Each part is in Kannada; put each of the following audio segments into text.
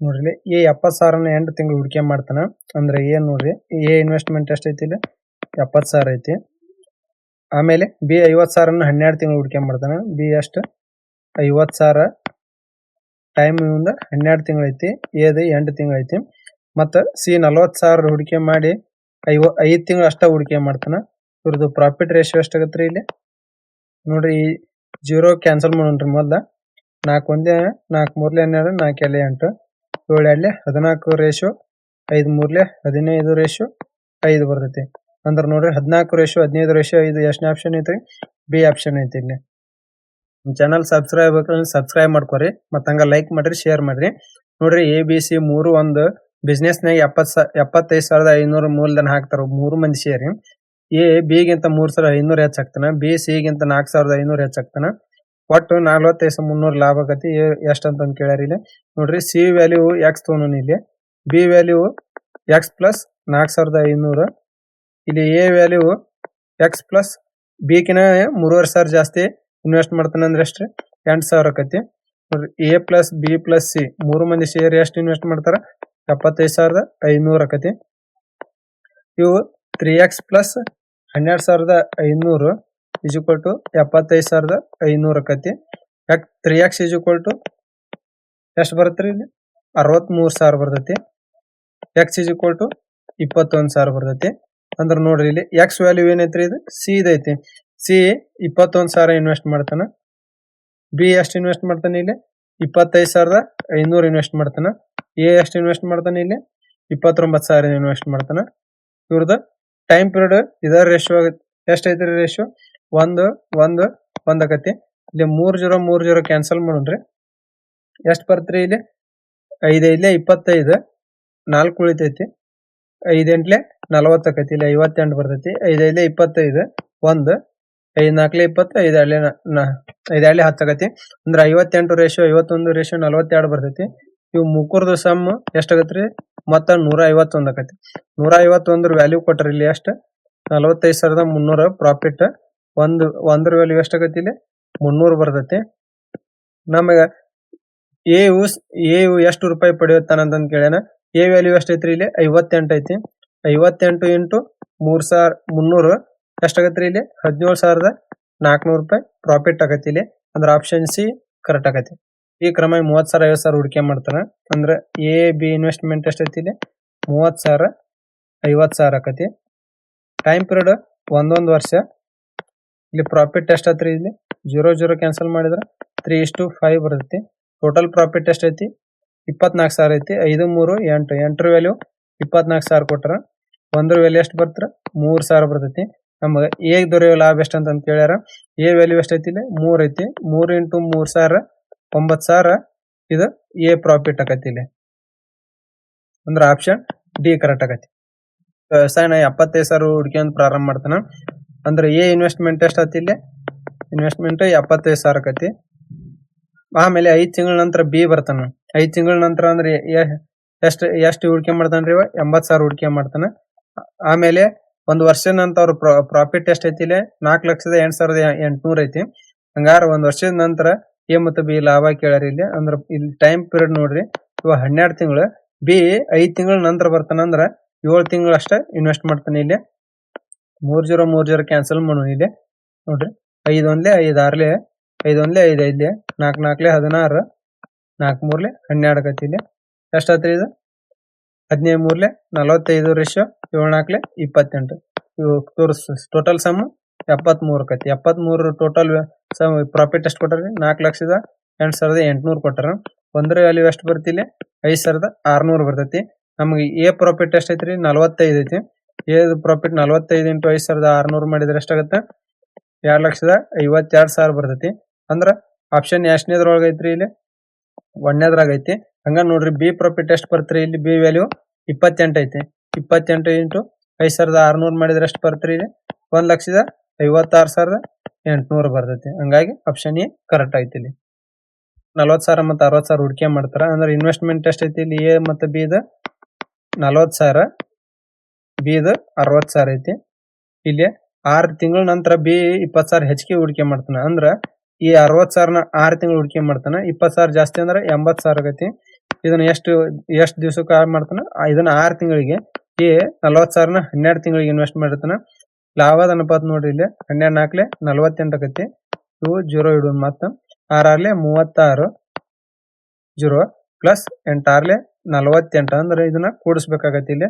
ನೋಡ್ರಿ ಎ ಎಪ್ಪತ್ ಸಾವಿರನ ಎಂಟು ತಿಂಗಳು ಹೂಡಿಕೆ ಮಾಡ್ತಾನ. ಅಂದ್ರೆ ಏನ್ ನೋಡ್ರಿ, ಎ ಇನ್ವೆಸ್ಟ್ಮೆಂಟ್ ಎಷ್ಟ್ ಐತಿ ಇಲ್ಲಿ? ಎಪ್ಪತ್ ಸಾವಿರ ಐತಿ. ಆಮೇಲೆ ಬಿ ಐವತ್ ಸಾವಿರನ ಹನ್ನೆರಡು ತಿಂಗಳು ಹೂಡಿಕೆ ಮಾಡ್ತಾನ. ಬಿ ಎಷ್ಟ್? ಐವತ್ ಸಾವಿರ ಟೈಮ್ ಹನ್ನೆರಡು ತಿಂಗಳು ಐತಿ. ಎದು ಎಂಟು ತಿಂಗಳು ಐತಿ. ಮತ್ತ ಸಿ ನಲವತ್ ಸಾವಿರ ಹೂಡಿಕೆ ಮಾಡಿ ಐವ, ಐದ್ ತಿಂಗಳು ಅಷ್ಟ ಹೂಡಿಕೆ ಮಾಡ್ತಾನ. ಇವ್ರದ್ದು ಪ್ರಾಫಿಟ್ ರೇಷಿಯೋ ಎಷ್ಟಾಗತ್ರಿ ಇಲ್ಲಿ? ನೋಡ್ರಿ ಜೀರೋ ಕ್ಯಾನ್ಸಲ್ ಮಾಡೋಣ್ರಿ ಮೊದ್ಲ. ನಾಲ್ಕು ಒಂದೇ, ನಾಲ್ಕು ಮೂರ್ಲೆ ಹನ್ನೆರಡು, ನಾಲ್ಕು ಎಲೆ ಎಂಟು. ಏಳು ಎರಡ್ಲೆ ಹದಿನಾಲ್ಕು ರೇಷೋ ಐದು ಮೂರ್ಲೆ, ಹದಿನೈದು ರೇಷೋ ಐದು ಬರ್ತೈತಿ. ಅಂದ್ರ ನೋಡ್ರಿ, ಹದಿನಾಲ್ಕು ರೇಷೋ ಹದಿನೈದು ರೇಷೋ ಐದು ಎಷ್ಟನೇ ಆಪ್ಷನ್ ಐತ್ರಿ? ಬಿ ಆಪ್ಷನ್ ಐತಿ ಇಲ್ಲಿ. ಚಾನಲ್ ಸಬ್ಸ್ಕ್ರೈಬ್ ಸಬ್ಸ್ಕ್ರೈಬ್ ಮಾಡ್ಕೊರಿ, ಮತ್ತ ಹಂಗ ಲೈಕ್ ಮಾಡ್ರಿ ಶೇರ್ ಮಾಡ್ರಿ. ನೋಡ್ರಿ ಎ ಬಿ ಸಿ ಮೂರು ಒಂದು ಬಿಸ್ನೆಸ್ ನಾಗ ಎಪ್ಪತ್ ಎಪ್ಪತ್ತೈದು ಸಾವಿರದ ಐನೂರು ಮೂಲಧನ ಹಾಕ್ತಾರ ಮೂರು ಮಂದಿ ಸೇರಿ. ಎ ಬಿ ಗಿಂತ ಮೂರ್ ಸಾವಿರದ ಐನೂರು ಹೆಚ್ಚು ಬಿ ಸಿ ಗಿಂತ ನಾಲ್ಕು ಸಾವಿರದ ಐನೂರು ಹೆಚ್ಚಾಗ್ತಾನ ಹಾಕ್ತಾನ ಒಟ್ಟು ನಲ್ವತ್ತೈದು ಸಾವಿರ ಮುನ್ನೂರು ಲಾಭ ಆಗತಿ. ಎಷ್ಟ್ ಅಂತ ಕೇಳ್ಯಾರ ಇಲ್ಲಿ. ನೋಡ್ರಿ ಸಿ ವ್ಯಾಲ್ಯೂ ಎಕ್ಸ್ ತೊಗೊಂಡ್ ಇಲ್ಲಿ. ಬಿ ವ್ಯಾಲ್ಯೂ ಎಕ್ಸ್ ಪ್ಲಸ್ ನಾಲ್ಕು ಸಾವಿರದ ಐನೂರು. ಇಲ್ಲಿ A value X plus B ಕಿನ ಮೂರುವರೆ ಸಾವಿರ ಜಾಸ್ತಿ ಇನ್ವೆಸ್ಟ್ ಮಾಡ್ತಾನೆ ಅಂದ್ರೆ ಎಷ್ಟ್ರಿ ಎಂಟು ಸಾವಿರ ಆಕತಿ ನೋಡ್ರಿ A plus B plus C ಮೂರು ಮಂದಿ ಶೇರ್ ಎಷ್ಟು ಇನ್ವೆಸ್ಟ್ ಮಾಡ್ತಾರ? ಎಪ್ಪತ್ತೈದು ಸಾವಿರದ ಐನೂರು ಆಕತಿ ಇವು ತ್ರೀ ಎಕ್ಸ್ ಪ್ಲಸ್ ಹನ್ನೆರಡು ಸಾವಿರದ ಐನೂರು. ಇಸ್ ಈಕ್ವಲ್ ಟು ಎಪ್ಪತ್ತೈದು ಸಾವಿರದ ಐನೂರು ಆಕತಿ ಯಾಕೆ three X is equal to ಎಷ್ಟು ಬರುತ್ತೆ ಇಲ್ಲಿ? ಅರವತ್ಮೂರು ಸಾವಿರ ಬರ್ತೈತಿ. ಎಕ್ಸ್ ಇಸ್ ಈಕ್ವಲ್ ಟು ಇಪ್ಪತ್ತೊಂದು ಸಾವಿರ ಬರ್ತೈತಿ. ಅಂದ್ರೆ ನೋಡ್ರಿ ಇಲ್ಲಿ ಎಕ್ಸ್ ವ್ಯಾಲ್ಯೂ ಏನೈತ್ರಿ ಇದು? ಸಿ ಇದೈತಿ ಸಿ ಇಪ್ಪತ್ತೊಂದು ಸಾವಿರ ಇನ್ವೆಸ್ಟ್ ಮಾಡ್ತಾನೆ. ಬಿ ಎಷ್ಟು ಇನ್ವೆಸ್ಟ್ ಮಾಡ್ತಾನೆ ಇಲ್ಲಿ? ಇಪ್ಪತ್ತೈದು ಸಾವಿರದ ಐನೂರು ಇನ್ವೆಸ್ಟ್ ಮಾಡ್ತಾನೆ. ಎ ಎಷ್ಟು ಇನ್ವೆಸ್ಟ್ ಮಾಡ್ತಾನೆ ಇಲ್ಲಿ? ಇಪ್ಪತ್ತೊಂಬತ್ತು ಸಾವಿರ ಇನ್ವೆಸ್ಟ್ ಮಾಡ್ತಾನೆ. ಇವ್ರದ್ದು ಟೈಮ್ ಪೀರಿಯಡ್ ಇದರ ರೇಷಿಯೋ ಎಷ್ಟು ಐತ್ರಿ ರೇಷಿಯೋ ಒಂದು ಒಂದು ಒಂದ್ ಆಕತಿ ಇಲ್ಲಿ ಮೂರ್ ಜೀರೋ ಮೂರ್ ಜೀರೋ ಕ್ಯಾನ್ಸಲ್ ಮಾಡೋಣ್ರಿ. ಎಷ್ಟ್ ಬರ್ತ್ರಿ ಇಲ್ಲಿ? ಐದೈದ್ಲೆ ಇಪ್ಪತ್ತೈದು, ನಾಲ್ಕು ಉಳಿತೈತಿ. ಐದೆಂಟ್ಲೆ ನಲವತ್ತು ಇಲ್ಲಿ ಐವತ್ತೆಂಟು ಬರ್ತೈತಿ. ಐದೈದ್ಲೆ ಇಪ್ಪತ್ತೈದು, ಒಂದ್, ಐದ್ ನಾಲ್ಕಲೆ ಇಪ್ಪತ್ತು, ಐದ್ ಎರಡ್ಲೆ ಐದ್ ಅಂದ್ರೆ ಹತ್ತು ಅಂದ್ರ ಐವತ್ತೆಂಟು ರೇಷಿಯೋ ಐವತ್ತೊಂದು ರೇಷಿಯೋ ನಲವತ್ತೆರಡು ಬರ್ತೈತಿ. ಇವು ಮುಕ್ಕುರ್ದು ಸಮ್ ಎಷ್ಟ್ ಆಗತ್ರಿ ಮತ್ತ ನೂರ ಐವತ್ತೊಂದು ಆಕತಿ ನೂರ ಐವತ್ತೊಂದ್ರ ವ್ಯಾಲ್ಯೂ ಕೊಟ್ರಿ ಇಲ್ಲಿ ಎಷ್ಟು? ನಲವತ್ತೈದು ಸಾವಿರದ ಮುನ್ನೂರ ಪ್ರಾಫಿಟ್ ಒಂದು, ಒಂದರ ವ್ಯಾಲ್ಯೂ ಎಷ್ಟು ಆಗತ್ತೆ ಇಲ್ಲಿ? ಮುನ್ನೂರು ಬರ್ತೈತಿ. ನಮಗ ಎ ಯು ಎ ಯು ಎಷ್ಟು ರೂಪಾಯಿ ಪಡೆಯುತ್ತಾನಂತ ಕೇಳ್ಯಾನ. ಎ ವ್ಯಾಲ್ಯೂ ಎಷ್ಟು ಐತ್ರಿ ಇಲ್ಲಿ? ಐವತ್ತೆಂಟು ಐತಿ. ಐವತ್ತೆಂಟು ಇಂಟು ಮೂರ್ ಸಾವಿರ, ಮುನ್ನೂರು ಎಷ್ಟಾಗತ್ರಿ ಇಲ್ಲಿ? ಹದಿನೇಳು ಸಾವಿರದ ನಾಲ್ಕನೂರು ರೂಪಾಯಿ ಪ್ರಾಫಿಟ್ ಆಗತ್ತೆ ಇಲ್ಲಿ. ಅಂದ್ರೆ ಆಪ್ಷನ್ ಸಿ ಕರೆಕ್ಟ್ ಆಗತ್ತೆ ಈ ಕ್ರಮ ಮೂವತ್ತು ಸಾವಿರ, ಐವತ್ತು ಸಾವಿರ ಹೂಡಿಕೆ ಮಾಡ್ತಾನ. ಅಂದ್ರೆ ಎ ಬಿ ಇನ್ವೆಸ್ಟ್ಮೆಂಟ್ ಎಷ್ಟೈತಿ ಇಲ್ಲಿ? ಮೂವತ್ತು ಸಾವಿರ, ಐವತ್ತು ಸಾವಿರ ಆಕತಿ ಟೈಮ್ ಪೀರಿಯಡ್ ಒಂದೊಂದು ವರ್ಷ ಇಲ್ಲಿ ಪ್ರಾಫಿಟ್ ಎಷ್ಟತ್ರಿ ಇಲ್ಲಿ. ಜೀರೋ ಜೀರೋ ಕ್ಯಾನ್ಸಲ್ ಮಾಡಿದ್ರ ತ್ರೀ ಇಷ್ಟು ಫೈವ್ ಬರುತ್ತೆ. ಟೋಟಲ್ ಪ್ರಾಫಿಟ್ ಎಷ್ಟೈತಿ ಇಪ್ಪತ್ನಾಲ್ಕು ಸಾವಿರ ಐತಿ. ಐದು, ಮೂರು, ಎಂಟು. ಎಂಟರ ವ್ಯಾಲ್ಯೂ ಇಪ್ಪತ್ನಾಲ್ಕು ಸಾವಿರ ಕೊಟ್ರ ಒಂದ್ರ ವ್ಯಾಲ್ಯೂ ಎಷ್ಟು ಬರ್ತಾರ? ಮೂರ್ ಸಾವಿರ ಬರ್ತೈತಿ. ನಮಗ ಏಗ್ ದೊರೆಯುವ ಲಾಭ ಎಷ್ಟ್ ಅಂತ ಕೇಳ್ಯಾರ. ಎ ವ್ಯಾಲ್ಯೂ ಎಷ್ಟೈತಿ ಇಲ್ಲಿ? ಮೂರ್ ಐತಿ. ಮೂರ್ ಇಂಟು ಮೂರ್ ಸಾವಿರ ಒಂಬತ್ ಸಾವಿರ ಇದು ಎ ಪ್ರಾಫಿಟ್ ಆಕತಿ ಇಲ್ಲಿ. ಅಂದ್ರ ಆಪ್ಷನ್ ಡಿ ಕರೆಕ್ಟ್ ಆಗತಿ ವ್ಯವಸಾಯನ ಎಪ್ಪತ್ತೈದು ಸಾವಿರ ಹುಡ್ಕೊಂಡ್ ಪ್ರಾರಂಭ ಮಾಡ್ತಾನ. ಅಂದ್ರೆ ಎ ಇನ್ವೆಸ್ಟ್ಮೆಂಟ್ ಎಷ್ಟ್ ಆತಿ ಇಲ್ಲಿ? ಇನ್ವೆಸ್ಟ್ಮೆಂಟ್ ಎಪ್ಪತ್ತೈದು ಸಾವಿರ ಆಕತಿ. ಆಮೇಲೆ ಐದ್ ತಿಂಗಳ ನಂತರ ಬಿ ಬರ್ತಾನ. ಐದ್ ತಿಂಗಳ ನಂತರ ಅಂದ್ರೆ ಎಷ್ಟ್, ಎಷ್ಟು ಹೂಡಿಕೆ ಮಾಡ್ತಾನ್ರಿ ಇವ? ಎಂಬತ್ ಸಾವಿರ ಹೂಡಿಕೆ ಮಾಡ್ತಾನ. ಆಮೇಲೆ ಒಂದ್ ವರ್ಷ ನಂತರ ಅವ್ರ ಪ್ರಾಫಿಟ್ ಎಷ್ಟ್ ಐತಿ ಇಲ್ಲಿ? ನಾಲ್ಕು ಲಕ್ಷದ ಎಂಟ್ ಸಾವಿರದ ಎಂಟ್ನೂರ್ ಐತಿ. ಹಂಗಾರ ಒಂದ್ ವರ್ಷದ ನಂತರ ಎ ಮತ್ತು ಬಿ ಲಾಭ ಕೇಳ್ಯಾರ ಇಲ್ಲಿ. ಅಂದ್ರ ಇಲ್ಲಿ ಟೈಮ್ ಪೀರಿಯಡ್ ನೋಡ್ರಿ. ಇವ ಹನ್ನೆರಡು ತಿಂಗಳು. ಬಿ ಐದ್ ತಿಂಗಳ ನಂತರ ಬರ್ತಾನ ಅಂದ್ರ ಏಳು ಇನ್ವೆಸ್ಟ್ ಮಾಡ್ತಾನೆ ಇಲ್ಲಿ. ಮೂರ್ ಜೀರೋ ಮೂರ್ ಜೀರೋ ಕ್ಯಾನ್ಸಲ್ ಮಾಡೋಣ ಇಲ್ಲಿ ನೋಡ್ರಿ ಐದು ಒಂದ್ಲೆ ಐದ್ ಆರ್ಲೆ ಐದು ಒಂದ್ಲೆ ಐದು ಐದ್ಲೆ ನಾಲ್ಕು ನಾಲ್ಕಲೆ ಹದಿನಾರು ನಾಲ್ಕ್ ಮೂರ್ಲೆ ಹನ್ನೆರಡು ಕತ್ತಿ ಇಲ್ಲಿ ಎಷ್ಟಾತ್ರಿ ಇದು? ಹದಿನೈದು ಮೂರ್ಲೆ ನಲವತ್ತೈದು ರೇಷೋ ಏಳು ನಾಲ್ಕಲೆ ಇಪ್ಪತ್ತೆಂಟು. ಇವು ತೋರಿಸ್ ಟೋಟಲ್ ಸಮ್ ಎಪ್ಪತ್ಮೂರು ಕತ್ತಿ. ಎಪ್ಪತ್ಮೂರು ಟೋಟಲ್ ಸಮ್ ಪ್ರಾಫಿಟ್ ಎಷ್ಟು ಕೊಟ್ಟಾರಿ ನಾಲ್ಕು ಲಕ್ಷದ ಎಂಟು ಸಾವಿರದ ಎಂಟುನೂರು ಕೊಟ್ಟಾರ. ಒಂದ್ರ ವ್ಯಾಲ್ಯೂ ಎಷ್ಟು ಬರ್ತಿಲ್ಲ ಐದು ಸಾವಿರದ ಆರ್ನೂರು ಬರ್ತೈತಿ. ನಮಗೆ ಎ ಪ್ರಾಫಿಟ್ ಎಷ್ಟ್ ಐತಿ ನಲವತ್ತೈದು ಐತಿ. ಎ ಪ್ರಾಫಿಟ್ ನಲವತ್ತೈದು ಇಂಟು ಐದು ಸಾವಿರದ ಆರ್ನೂರು ಮಾಡಿದ್ರೆ ಎಷ್ಟಾಗತ್ತೆ? ಎರಡು ಲಕ್ಷದ ಐವತ್ತೆರಡು ಸಾವಿರ ಬರ್ತೈತಿ. ಅಂದ್ರೆ ಆಪ್ಷನ್ ಎಷ್ಟನೇದ್ರೊಳಗ ಐತ್ರಿ ಇಲ್ಲಿ? ಒಂದನೇದ್ರಾಗ ಐತಿ. ಹಂಗ ನೋಡ್ರಿ ಬಿ ಪ್ರಾಫಿಟ್ ಎಷ್ಟು ಬರ್ತ್ರಿ ಇಲ್ಲಿ? ಬಿ ವ್ಯಾಲ್ಯೂ ಇಪ್ಪತ್ತೆಂಟು ಐತಿ. ಇಪ್ಪತ್ತೆಂಟು ಇಂಟು ಐದು ಸಾವಿರದ ಆರ್ನೂರು ಮಾಡಿದ್ರೆ ಎಷ್ಟು ಬರ್ತ್ರಿ ಇಲ್ಲಿ? ಒಂದು ಲಕ್ಷದ ಐವತ್ತಾರು ಸಾವಿರದ ಎಂಟುನೂರು ಬರ್ತೈತಿ. ಹಂಗಾಗಿ ಆಪ್ಷನ್ ಎ ಕರೆಕ್ಟ್ ಐತಿ ಇಲ್ಲಿ. ನಲ್ವತ್ತು ಸಾವಿರ ಮತ್ತು ಅರವತ್ತು ಸಾವಿರ ಹೂಡಿಕೆ ಮಾಡ್ತಾರ. ಅಂದ್ರೆ ಇನ್ವೆಸ್ಟ್ಮೆಂಟ್ ಎಷ್ಟೈತಿ ಇಲ್ಲಿ? ಎ ಮತ್ತು ಬಿ ದ ನಲ್ವತ್ ಸಾವಿರ ಬಿ ಅರವತ್ತು ಅರವತ್ ಸಾವಿರ ಐತಿ. ಇಲ್ಲಿ ಆರ್ ತಿಂಗಳ ನಂತರ ಬಿ ಇಪ್ಪತ್ ಸಾವಿರ ಹೆಚ್ಚಿಗೆ ಹೂಡಿಕೆ ಮಾಡ್ತಾನ. ಅಂದ್ರ ಈ ಅರವತ್ ಸಾವಿರನ ಆರ್ ತಿಂಗಳು ಹೂಡಿಕೆ ಮಾಡ್ತಾನ. ಇಪ್ಪತ್ ಸಾವಿರ ಜಾಸ್ತಿ ಅಂದ್ರೆ ಎಂಬತ್ ಸಾವಿರ ಆಗತಿ. ಇದನ್ನ ಎಷ್ಟು ಎಷ್ಟು ದಿವಸಕ್ಕೆ ಮಾಡ್ತಾನ? ಇದನ್ನ ಆರ್ ತಿಂಗಳಿಗೆ ಈ ನಲವತ್ತು ಸಾವಿರನ ಹನ್ನೆರಡು ತಿಂಗಳಿಗೆ ಇನ್ವೆಸ್ಟ್ ಮಾಡಿರ್ತಾನ. ಲಾಭದ ಅನುಪಾತ ನೋಡ್ರಿ ಇಲ್ಲಿ ಹನ್ನೆರಡು ನಾಲ್ಕಲೆ ನಲವತ್ತೆಂಟು ಆಗತಿ. ಇವು ಜೀರೋ ಇಡುವ ಮತ್ತ ಆರಾರ್ಲೆ ಮೂವತ್ತಾರು, ಜೀರೋ ಪ್ಲಸ್ ಎಂಟಾರ್ಲೆ ನಲವತ್ತೆಂಟು. ಅಂದ್ರೆ ಇದನ್ನ ಕೂಡಿಸ್ಬೇಕಾಗತ್ತೆ ಇಲ್ಲಿ.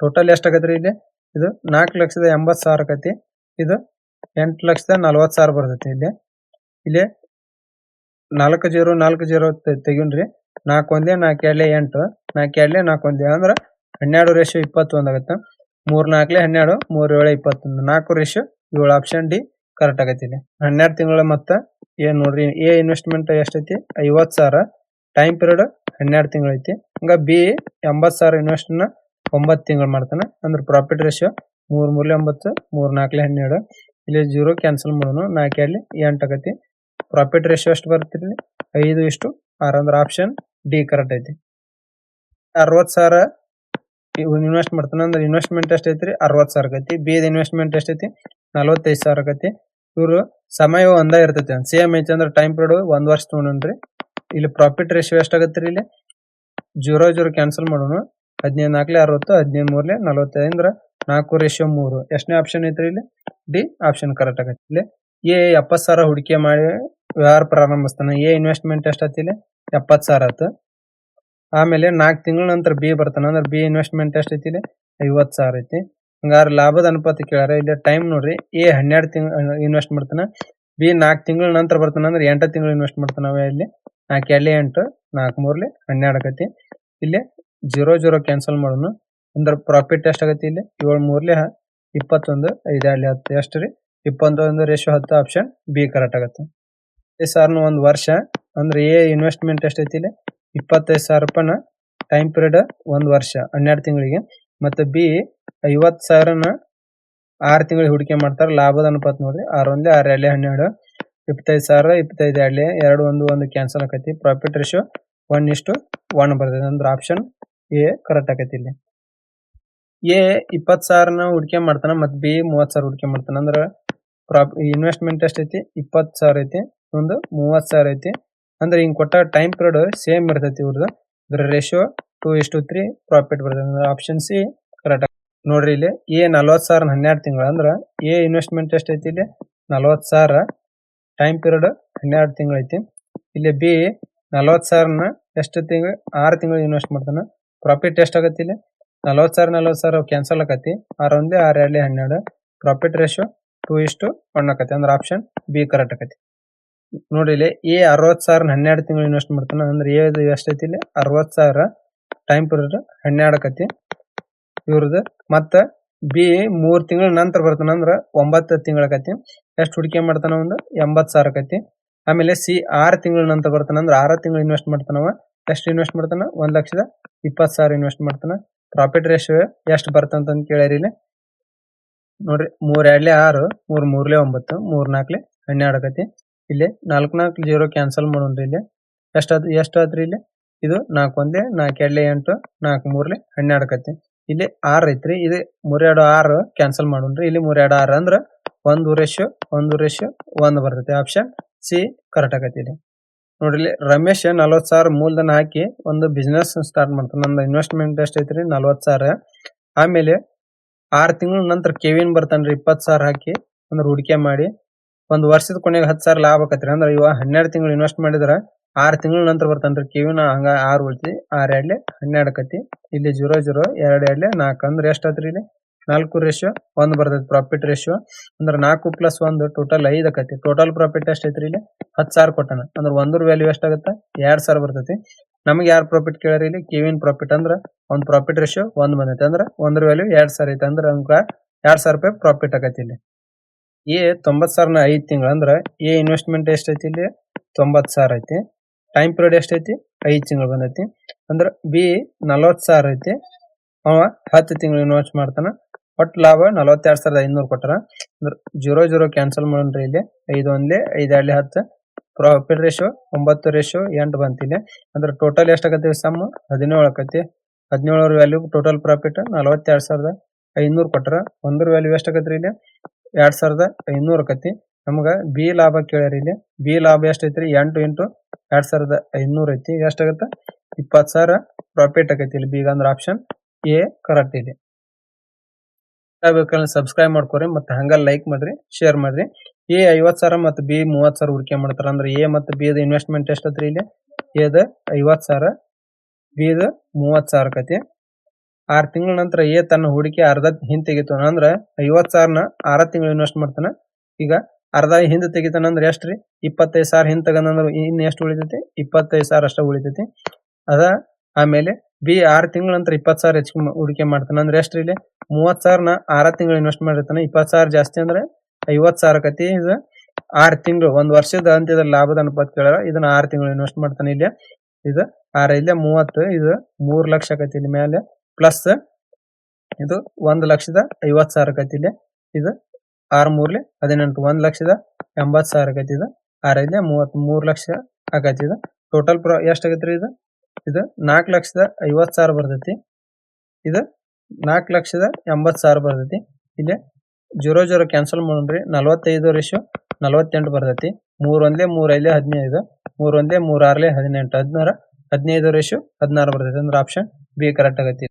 ಟೋಟಲ್ ಎಷ್ಟಾಗತ್ರಿ ಇಲ್ಲಿ? ಇದು ನಾಲ್ಕು ಲಕ್ಷದ ಎಂಬತ್ ಸಾವಿರ ಆಕತಿ ಇದು ಎಂಟು ಲಕ್ಷದ ನಲವತ್ತು ಸಾವಿರ ಬರ್ತೈತಿ ಇಲ್ಲಿ. ಇಲ್ಲಿ ನಾಲ್ಕು ಜೀರೋ ನಾಲ್ಕು ಜೀರೋ ತೆಗಿನ್ರಿ ನಾಲ್ಕು ಒಂದೇ, ನಾಲ್ಕು ಎರಡ್ಲೆ ಎಂಟು. ನಾಲ್ಕು ಎರಡ್ಲೆ, ನಾಲ್ಕು ಒಂದೇ. ಅಂದ್ರೆ ಹನ್ನೆರಡು ರೇಷು ಇಪ್ಪತ್ತೊಂದು ಆಗುತ್ತೆ. ಮೂರ್ ನಾಲ್ಕಲೆ ಹನ್ನೆರಡು, ಮೂರ್ ಏಳು ಇಪ್ಪತ್ತೊಂದು. ನಾಲ್ಕು ರೇಷು ಏಳು ಆಪ್ಷನ್ ಡಿ ಕರೆಕ್ಟ್ ಆಗೈತಿ ಇಲ್ಲಿ. ಹನ್ನೆರಡು ತಿಂಗಳ ಮತ್ತ ಏನ್ ನೋಡ್ರಿ? ಎ ಇನ್ವೆಸ್ಟ್ಮೆಂಟ್ ಎಷ್ಟೈತಿ? ಐವತ್ ಸಾವಿರ. ಟೈಮ್ ಪೀರಿಯಡ್ ಹನ್ನೆರಡು ತಿಂಗಳು ಐತಿ ಹಂಗ ಬಿ ಎಂಬತ್ ಸಾವಿರ ಇನ್ವೆಸ್ಟ್ನ ಒಂಬತ್ತು ತಿಂಗಳು ಮಾಡ್ತಾನೆ. ಅಂದ್ರೆ ಪ್ರಾಫಿಟ್ ರೇಷಿಯೋ ಮೂರ್ ಮೂರ್ಲೆ ಒಂಬತ್ತು, ಮೂರ್ ನಾಲ್ಕಲೆ ಹನ್ನೆರಡು. ಇಲ್ಲಿ ಜೀರೋ ಕ್ಯಾನ್ಸಲ್ ಮಾಡೋಣ ನಾಲ್ಕು ಎರಡ್ಲಿ ಎಂಟು ಆಗತಿ. ಪ್ರಾಫಿಟ್ ರೇಷಿಯೋ ಎಷ್ಟು ಬರ್ತಿರ್ಲಿ ಐದು ಇಷ್ಟು. ಆರು ಅಂದ್ರೆ ಆಪ್ಷನ್ ಡಿ ಕರೆಕ್ಟ್ ಐತಿ. ಅರವತ್ ಸಾವಿರ ಇನ್ವೆಸ್ಟ್ ಮಾಡ್ತಾನೆ. ಅಂದ್ರೆ ಇನ್ವೆಸ್ಟ್ಮೆಂಟ್ ಎಷ್ಟ್ ಐತ್ರಿ? ಅರವತ್ ಸಾವಿರ ಆಗೈತಿ. ಬಿ ಇನ್ವೆಸ್ಟ್ಮೆಂಟ್ ಎಷ್ಟೈತಿ ನಲವತ್ತೈದು ಸಾವಿರ ಆಗೈತಿ. ಇವರು ಸಮಯ ಒಂದ ಇರ್ತೈತಿ ಸೇಮ್ ಐತಿ ಅಂದ್ರೆ ಟೈಮ್ ಪೀರಿಯಡ್ ಒಂದ್ ವರ್ಷ ತೊಗೊಂಡ್ರಿ ಇಲ್ಲಿ ಪ್ರಾಫಿಟ್ ರೇಷಿಯೋ ರೀ ಇಲ್ಲಿ? ಜೀರೋ ಜೀರೋ ಕ್ಯಾನ್ಸಲ್ ಮಾಡೋಣ ಹದಿನೈದು ನಾಲ್ಕಲೆ ಅರವತ್ತು, ಹದಿನೈದು ಮೂರ್ಲೆ ನಲವತ್ತೈದು ಅಂದ್ರೆ ನಾಲ್ಕು ರೇಷಿಯೋ ಮೂರು. ಎಷ್ಟನೇ ಆಪ್ಷನ್ ಐತ್ರಿ ಇಲ್ಲಿ? ಡಿ ಆಪ್ಷನ್ ಕರೆಕ್ಟ್ ಆಗತ್ತೆ ಇಲ್ಲಿ ಎ ಎಪ್ಪತ್ ಸಾವಿರ ಹೂಡಿಕೆ ಮಾಡಿ ವ್ಯವಹಾರ ಪ್ರಾರಂಭಿಸ್ತಾನೆ. ಎ ಇನ್ವೆಸ್ಟ್ಮೆಂಟ್ ಎಷ್ಟಾತಿ ಇಲ್ಲಿ? ಎಪ್ಪತ್ ಸಾವಿರ ಆತು ಆಮೇಲೆ ನಾಲ್ಕು ತಿಂಗಳ ನಂತರ ಬಿ ಬರ್ತಾನ. ಅಂದ್ರೆ ಬಿ ಇನ್ವೆಸ್ಟ್ಮೆಂಟ್ ಎಷ್ಟೈತಿ ಇಲ್ಲಿ? ಐವತ್ ಸಾವಿರ ಐತಿ. ಹಂಗಾರೆ ಲಾಭದ ಅನುಪಾತ ಕೇಳ್ಯಾರ. ಇಲ್ಲಿ ಟೈಮ್ ನೋಡ್ರಿ. ಎ ಹನ್ನೆರಡು ತಿಂಗಳ ಇನ್ವೆಸ್ಟ್ ಮಾಡ್ತಾನ. ಬಿ ನಾಲ್ಕು ತಿಂಗಳ ನಂತರ ಬರ್ತಾನ. ಅಂದ್ರೆ ಎಂಟು ತಿಂಗಳು ಇನ್ವೆಸ್ಟ್ ಮಾಡ್ತಾನ ಅವ ಇಲ್ಲಿ. ನಾಲ್ಕು ಎಲ್ಲಿ ಎಂಟು, ನಾಲ್ಕು, ಮೂರ್ಲಿ ಹನ್ನೆರಡು ಆಗತಿ. ಇಲ್ಲಿ ಜೀರೋ ಜೀರೋ ಕ್ಯಾನ್ಸಲ್ ಮಾಡೋಣ. ಅಂದ್ರೆ ಪ್ರಾಫಿಟ್ ಎಷ್ಟಾಗತಿ ಇಲ್ಲಿ? ಏಳು ಮೂರ್ಲಿ ಇಪ್ಪತ್ತೊಂದು, ಐದು ಎರಡ್ಲಿ ಹತ್ತು. ಎಷ್ಟು ರೀ? ಇಪ್ಪತ್ತೊಂದು ರೇಷೋ ಹತ್ತು ಆಪ್ಷನ್ ಬಿ ಕರೆಕ್ಟ್ ಆಗತ್ತೆ. ಈ ಸಾರ್ನ ಒಂದು ವರ್ಷ, ಅಂದ್ರೆ ಎ ಇನ್ವೆಸ್ಟ್ಮೆಂಟ್ ಎಷ್ಟೈತಿ ಇಲ್ಲಿ? ಇಪ್ಪತ್ತೈದು ಸಾವಿರ ರೂಪಾಯಿನ ಟೈಮ್ ಪೀರಿಯಡ್ ಒಂದು ವರ್ಷ, ಹನ್ನೆರಡು ತಿಂಗಳಿಗೆ. ಮತ್ತೆ ಬಿ ಐವತ್ತು ಸಾವಿರನ ಆರು ತಿಂಗಳಿಗೆ ಹೂಡಿಕೆ ಮಾಡ್ತಾರೆ, ಲಾಭದ ಅನುಪಾತ ನೋಡ್ರಿ. ಆರು ಒಂದೇ ಆರು ಎರಡ್ಲೆ ಹನ್ನೆರಡು, ಇಪ್ಪತ್ತೈದು ಸಾವಿರ, ಇಪ್ಪತ್ತೈದು ಎರಡ್ಲೆ ಎರಡು ಒಂದು ಒಂದು ಕ್ಯಾನ್ಸಲ್ ಆಕೈತಿ ಪ್ರಾಫಿಟ್ ರೇಷೋ ಒನ್ ಇಷ್ಟು ಒನ್ ಬರ್ತೈತೆ. ಅಂದ್ರೆ ಆಪ್ಷನ್ ಎ ಕರೆಕ್ಟ್ ಆಕೈತಿ ಇಲ್ಲಿ. ಎ ಇಪ್ಪತ್ ಸಾವಿರನ ಹೂಡಿಕೆ ಮಾಡ್ತಾನ, ಮತ್ತೆ ಬಿ ಮೂವತ್ ಸಾವಿರ ಹೂಡಿಕೆ ಮಾಡ್ತಾನ. ಅಂದ್ರೆ ಪ್ರಾಪ್ ಇನ್ವೆಸ್ಟ್ಮೆಂಟ್ ಎಷ್ಟ್ ಐತಿ? ಇಪ್ಪತ್ ಸಾವಿರ ಐತಿ. ಒಂದು ಮೂವತ್ ಸಾವಿರ ಐತಿ. ಅಂದ್ರೆ ಹಿಂಗ್ ಕೊಟ್ಟ ಟೈಮ್ ಪೀರಿಯಡ್ ಸೇಮ್ ಇರ್ತೈತಿ ಇವ್ರದ್ದು ಇದ್ರ ರೇಷಿಯೋ ಟೂ ಇಷ್ಟು ತ್ರೀ ಪ್ರಾಫಿಟ್ ಅಂದ್ರೆ ಆಪ್ಷನ್ ಸಿ ಕರೆಕ್ಟ್ ನೋಡ್ರಿ ಇಲ್ಲಿ, ಎ ನಲ್ವತ್ ಸಾವಿರ ಹನ್ನೆರಡು ತಿಂಗಳು. ಅಂದ್ರ ಎ ಇನ್ವೆಸ್ಟ್ಮೆಂಟ್ ಎಷ್ಟ್ ಐತಿ ಇಲ್ಲಿ? ನಲ್ವತ್ ಸಾವಿರ ಟೈಮ್ ಪೀರಿಯಡ್ ಹನ್ನೆರಡು ತಿಂಗಳ ಐತಿ. ಇಲ್ಲಿ ಬಿ ನಲ್ವತ್ ಸಾವಿರನ ಎಷ್ಟು ತಿಂಗಳು? ಆರು ತಿಂಗಳು ಇನ್ವೆಸ್ಟ್ ಮಾಡ್ತಾನ. ಪ್ರಾಫಿಟ್ ಎಷ್ಟಾಗತ್ತೆ ಇಲ್ಲಿ? ನಲ್ವತ್ ಸಾವಿರ ನಲ್ವತ್ ಸಾವಿರ ಕ್ಯಾನ್ಸಲ್ ಆಕತಿ. ಆರ್ ಒಂದೇ, ಆರ್ ಎರಡ್ಲಿ ಹನ್ನೆರಡು. ಪ್ರಾಫಿಟ್ ರೇಷಿಯೋ ಟೂ ಇಷ್ಟು ಒನ್ ಆಕತಿ. ಅಂದ್ರೆ ಆಪ್ಷನ್ ಬಿ ಕರೆಕ್ಟ್ ಆಕತಿ. ನೋಡಿ ಇಲ್ಲಿ ಎ ಅರವತ್ ಸಾವಿರ ಹನ್ನೆರಡು ತಿಂಗಳು ಇನ್ವೆಸ್ಟ್ ಮಾಡ್ತಾನೆ. ಅಂದ್ರೆ ಎ ಎಷ್ಟೈತಿ ಇಲ್ಲಿ? ಅರವತ್ ಸಾವಿರ ಟೈಮ್ ಪೀರಿಯಡ್ ಹನ್ನೆರಡು ಆಕತಿ. ಇವ್ರದ್ದು. ಮತ್ತೆ ಬಿ ಮೂರ್ ತಿಂಗಳ ನಂತರ ಬರ್ತಾನ. ಅಂದ್ರ ಒಂಬತ್ತು ತಿಂಗಳಕತಿ ಎಷ್ಟು ಹೂಡಿಕೆ ಮಾಡ್ತಾನ ಒಂದು? ಎಂಬತ್ತು ಸಾವಿರ ಆಕತಿ. ಆಮೇಲೆ ಸಿ ಆರು ತಿಂಗಳ ನಂತರ ಬರ್ತಾನ. ಅಂದ್ರೆ ಆರು ತಿಂಗಳು ಇನ್ವೆಸ್ಟ್ ಮಾಡ್ತಾನವ. ಎಷ್ಟು ಇನ್ವೆಸ್ಟ್ ಮಾಡ್ತಾನ? ಒಂದ್ ಲಕ್ಷದ ಇಪ್ಪತ್ ಸಾವಿರ ಇನ್ವೆಸ್ಟ್ ಮಾಡ್ತಾನ. ಪ್ರಾಫಿಟ್ ರೇಷಿಯೋ ಎಷ್ಟು ಬರ್ತಂತ ಕೇಳ್ಯಾರಿ ಇಲ್ಲಿ. ನೋಡ್ರಿ, ಮೂರ್ ಎರಡ್ಲೆ ಆರು, ಮೂರ್ ಮೂರ್ಲೆ ಒಂಬತ್ತು, ಮೂರ್ ನಾಲ್ಕಲೆ ಹನ್ನೆರಡು ಆಕತಿ. ಇಲ್ಲಿ ನಾಲ್ಕು ನಾಲ್ಕು ಜೀರೋ ಕ್ಯಾನ್ಸಲ್ ಮಾಡೋಣ್ರಿ ಇಲ್ಲಿ. ಎಷ್ಟಾದ್ ಎಷ್ಟಾದ್ರಿ ಇಲ್ಲಿ? ಇದು ನಾಲ್ಕು ಒಂದೇ ನಾಲ್ಕು ಎರಡ್ಲೆ ಎಂಟು ನಾಲ್ಕು ಮೂರ್ಲೆ ಹನ್ನೆರಡು ಆಕತಿ. ಇಲ್ಲಿ ಆರ್ ಐತ್ರಿ, ಇದು ಮೂರೆರಡು ಆರು ಕ್ಯಾನ್ಸಲ್ ಮಾಡೋಣ್ರಿ. ಇಲ್ಲಿ ಮೂರೆರಡು ಆರ್ ಅಂದ್ರ ಒಂದು ರೇಷಿಯೋ ಒಂದು ರೇಷಿಯೋ ಒಂದ್ ಬರ್ತೈತಿ. ಆಪ್ಷನ್ ಸಿ ಕರೆಕ್ಟ್ ಆಗತಿ ಇಲ್ಲಿ. ನೋಡ್ರಿ ರಮೇಶ್ ನಲವತ್ ಸಾವಿರ ಮೂಲಧನ ಹಾಕಿ ಒಂದು ಬಿಸ್ನೆಸ್ ಸ್ಟಾರ್ಟ್ ಮಾಡ್ತಾನೆ. ನಂದು ಇನ್ವೆಸ್ಟ್ಮೆಂಟ್ ಎಷ್ಟ್ ಐತ್ರಿ ನಲವತ್ ಸಾವಿರ. ಆಮೇಲೆ ಆರ್ ತಿಂಗಳ ನಂತರ ಕೆವಿನ್ ಬರ್ತಾನ್ರಿ ಇಪ್ಪತ್ ಸಾವಿರ ಹಾಕಿ ಅಂದ್ರೆ ಹೂಡಿಕೆ ಮಾಡಿ. ಒಂದ್ ವರ್ಷದ ಕೊನೆಗೆ ಹತ್ತು ಸಾವಿರ ಲಾಭ ಆಕತ್ರಿ. ಅಂದ್ರೆ ಇವ ಹನ್ನೆರಡು ತಿಂಗಳು ಇನ್ವೆಸ್ಟ್ ಮಾಡಿದ್ರ ಆರ್ ತಿಂಗಳ ನಂತರ ಬರ್ತಾನ್ರಿ ಕೆವಿನ ಹಂಗ ಆರ್ ಉಳ್ತಿ, ಆರ್ ಎರಡ್ಲೆ ಹನ್ನೆರಡು ಕತಿ ಇಲ್ಲಿ ಜೀರೋ ಜೀರೋ, ಎರಡ್ ಎರಡ್ಲೆ ನಾಲ್ಕು ಅಂದ್ರೆ ಎಷ್ಟ್ ಆತ್ರಿ ಇಲ್ಲಿ? ನಾಲ್ಕು ರೇಷಿಯೋ ಒಂದ್ ಬರ್ತೈತಿ ಪ್ರಾಫಿಟ್ ರೇಷಿಯೋ ಅಂದ್ರೆ ನಾಲ್ಕು ಪ್ಲಸ್ ಒಂದು ಟೋಟಲ್ ಐದ್ ಆಕತಿ. ಟೋಟಲ್ ಪ್ರಾಫಿಟ್ ಎಷ್ಟ್ ಐತ್ರಿ ಇಲ್ಲಿ? ಹತ್ತು ಸಾವಿರ ಕೊಟ್ಟಾನ. ಅಂದ್ರ ಒಂದ್ರ ವ್ಯಾಲ್ಯೂ ಎಷ್ಟಾಗತ್ತ? ಎರಡ್ ಸಾವಿರ ಬರ್ತೈತಿ. ನಮಗೆ ಯಾರ್ ಪ್ರಾಫಿಟ್ ಕೇಳ್ಯಾರ ಇಲ್ಲಿ? ಕೆವಿನ್ ಪ್ರಾಫಿಟ್ ಅಂದ್ರ ಒಂದ್ ಪ್ರಾಫಿಟ್ ರೇಷಿಯೋ ಒಂದ್ ಬಂದೈತಿ. ಅಂದ್ರ ಒಂದ್ರ ವ್ಯಾಲ್ಯೂ ಎರಡ್ ಸಾವಿರ ಐತಿ. ಅಂದ್ರ ಅಂಕ ಎರಡ್ ಸಾವಿರ ರೂಪಾಯಿ ಪ್ರಾಫಿಟ್ ಆಗೈತಿ ಇಲ್ಲಿ. ಎ ತೊಂಬತ್ ಸಾವಿರನ ಐದ್ ತಿಂಗಳ ಅಂದ್ರ ಎ ಇನ್ವೆಸ್ಟ್ಮೆಂಟ್ ಎಷ್ಟ್ ಐತಿ ಇಲ್ಲಿ? ತೊಂಬತ್ ಸಾವಿರ ಐತಿ. ಟೈಮ್ ಪೀರಿಯಡ್ ಎಷ್ಟ್ ಐತಿ ಐದ್ ತಿಂಗಳು ಬಂದೈತಿ. ಅಂದ್ರ ಬಿ ನಲವತ್ ಸಾವಿರ ಐತಿ. ಅವ ಹತ್ತು ತಿಂಗಳು ಇನ್ವೆಸ್ಟ್ ಮಾಡ್ತಾನ. ಒಟ್ ಲಾಭ ನಲವತ್ತೆರಡು ಸಾವಿರದ ಐನೂರು ಕೊಟ್ಟಾರ ಅಂದ್ರ ಜೀರೋ ಜೀರೋ ಕ್ಯಾನ್ಸಲ್ ಮಾಡೋಣ್ರಿ ಇಲ್ಲಿ. ಐದು ಒಂದ್ಲಿ, ಐದು ಎರಡ್ಲೆ ಹತ್ತು. ಪ್ರಾಫಿಟ್ ರೇಷಿಯೋ ಒಂಬತ್ತು ರೇಷಿಯೋ ಎಂಟು ಬಂತ ಇಲ್ಲಿ ಅಂದ್ರೆ ಟೋಟಲ್ ಎಷ್ಟಾಗತ್ತೆ ಸಮ್ ಹದಿನೇಳು ಆಕತಿ ಹದಿನೇಳರ ವ್ಯಾಲ್ಯೂ ಟೋಟಲ್ ಪ್ರಾಫಿಟ್ ನಲವತ್ತೆರಡು ಸಾವಿರದ ಐನೂರು ಕೊಟ್ಟಾರ ಒಂದ್ರ ವ್ಯಾಲ್ಯೂ ಎಷ್ಟಾಗತ್ರಿ ಇಲ್ಲಿ? ಎರಡ್ ಸಾವಿರದ ಐನೂರು ಆಕತಿ ನಮಗ ಬಿ ಲಾಭ ಕೇಳ್ಯಾರ ಇಲ್ಲಿ. ಬಿ ಲಾಭ ಎಷ್ಟೈತಿ ರೀ ಎಂಟು ಇಂಟು ಎರಡ್ ಸಾವಿರದ ಐನೂರು ಐತಿ. ಎಷ್ಟಾಗತ್ತೆ? ಇಪ್ಪತ್ತು ಸಾವಿರ ಪ್ರಾಫಿಟ್ ಆಗೈತಿ ಇಲ್ಲಿ. ಬೀಗ ಅಂದ್ರೆ ಆಪ್ಷನ್ ಎ ಕರೆಕ್ಟ್ ಇದೆ. ಬೇಕಂದ್ರೆ ಸಬ್ಸ್ಕ್ರೈಬ್ ಮಾಡ್ಕೊರಿ ಮತ್ತೆ ಹಂಗ ಲೈಕ್ ಮಾಡ್ರಿ ಶೇರ್ ಮಾಡ್ರಿ. ಎ ಐವತ್ ಸಾವಿರ ಮತ್ತೆ ಬಿ ಮೂವತ್ ಸಾವಿರ ಹೂಡಿಕೆ ಮಾಡ್ತಾರ. ಅಂದ್ರೆ ಎ ಮತ್ತೆ ಬಿ ದ ಇನ್ವೆಸ್ಟ್ಮೆಂಟ್ ಎಷ್ಟತ್ರಿ ಇಲ್ಲಿ? ಎದ ಐವತ್ ಸಾವಿರ ಬಿ ದ ಮೂವತ್ ಸಾವಿರ ಕತಿ ಆರ್ ತಿಂಗಳ ನಂತರ ಎ ತನ್ನ ಹೂಡಿಕೆ ಅರ್ಧ ಹಿಂದ್ ತೆಗಿತು ಅಂದ್ರ ಐವತ್ ಸಾವಿರನ ಆರ ತಿಂಗಳು ಇನ್ವೆಸ್ಟ್ ಮಾಡ್ತಾನ. ಈಗ ಅರ್ಧ ಹಿಂದ್ ತೆಗಿತಾನ ಅಂದ್ರೆ ಎಷ್ಟ್ರಿ? ಇಪ್ಪತ್ತೈದು ಸಾವಿರ ಹಿಂದ್ ತಗಂದ್ರ ಇನ್ ಎಷ್ಟು ಉಳಿತೈತಿ? ಇಪ್ಪತ್ತೈದು ಸಾವಿರ ಅಷ್ಟ ಉಳಿತೈತಿ. ಅದ ಆಮೇಲೆ ಬಿ ಆರ್ ತಿಂಗಳ ನಂತರ ಇಪ್ಪತ್ತು ಸಾವಿರ ಹೆಚ್ಚು ಹೂಡಿಕೆ ಮಾಡ್ತಾನೆ. ಅಂದ್ರೆ ಎಷ್ಟು ಇಲ್ಲಿ? ಮೂವತ್ ಸಾವಿರನ ಆರ ತಿಂಗಳು ಇನ್ವೆಸ್ಟ್ ಮಾಡಿರ್ತಾನೆ. ಇಪ್ಪತ್ತು ಸಾವಿರ ಜಾಸ್ತಿ ಅಂದ್ರೆ ಐವತ್ ಸಾವಿರ ಕತಿ. ಇದು ಆರ್ ತಿಂಗಳು, ಒಂದ್ ವರ್ಷದ ಅಂತ್ಯದ ಲಾಭದ ಅನುಪಾತ ಕೇಳಾರ ಇದನ್ನ ಆರ್ ತಿಂಗಳು ಇನ್ವೆಸ್ಟ್ ಮಾಡ್ತಾನೆ ಇಲ್ಲಿ ಇದು ಆರ ಇಲ್ಲೇ ಮೂವತ್ತು, ಇದು ಮೂರು ಲಕ್ಷ ಕತಿ ಇಲ್ಲಿ ಮೇಲೆ ಪ್ಲಸ್ ಇದು ಒಂದು ಲಕ್ಷದ ಐವತ್ ಸಾವಿರ ಕತಿ ಇಲ್ಲಿ. ಇದು ಆರ್ ಮೂರ್ಲಿ ಹದಿನೆಂಟು, ಒಂದ್ ಲಕ್ಷದ ಎಂಬತ್ ಸಾವಿರ ಕತಿ ಇದು. ಆರ ಇಲ್ಲ ಮೂವತ್ ಮೂರು ಲಕ್ಷ ಆಗೈತಿ ಇದು. ಟೋಟಲ್ ಪ್ರ ಎಷ್ಟಾಗತ್ತೆ ಆಗೈತ್ರಿ ಇದು? ಇದು ನಾಲ್ಕು ಲಕ್ಷದ ಐವತ್ ಸಾವಿರ ಬರ್ತೈತಿ. ಇದು ನಾಲ್ಕು ಲಕ್ಷದ ಎಂಬತ್ ಸಾವಿರ ಬರ್ತೈತಿ. ಇಲ್ಲಿ ಜೀರೋ ಜೀರೋ ಕ್ಯಾನ್ಸಲ್ ಮಾಡ್ರಿ ನಲವತ್ತೈದು ರೇಷು ನಲವತ್ತೆಂಟು ಬರ್ತೈತಿ. ಮೂರ್ ಒಂದೇ ಮೂರ್ ಐದ್ಲೆ ಹದಿನೈದು. ಮೂರ್ ಒಂದೇ ಮೂರ್ ಆರ್ಲೆ ಹದಿನೆಂಟು. ಹದಿನಾರು ಹದಿನೈದು ರೇಷು ಹದಿನಾರು ಬರ್ತೈತಿ. ಅಂದ್ರೆ ಆಪ್ಷನ್ ಬಿ ಕರೆಕ್ಟ್ ಆಗೈತಿ.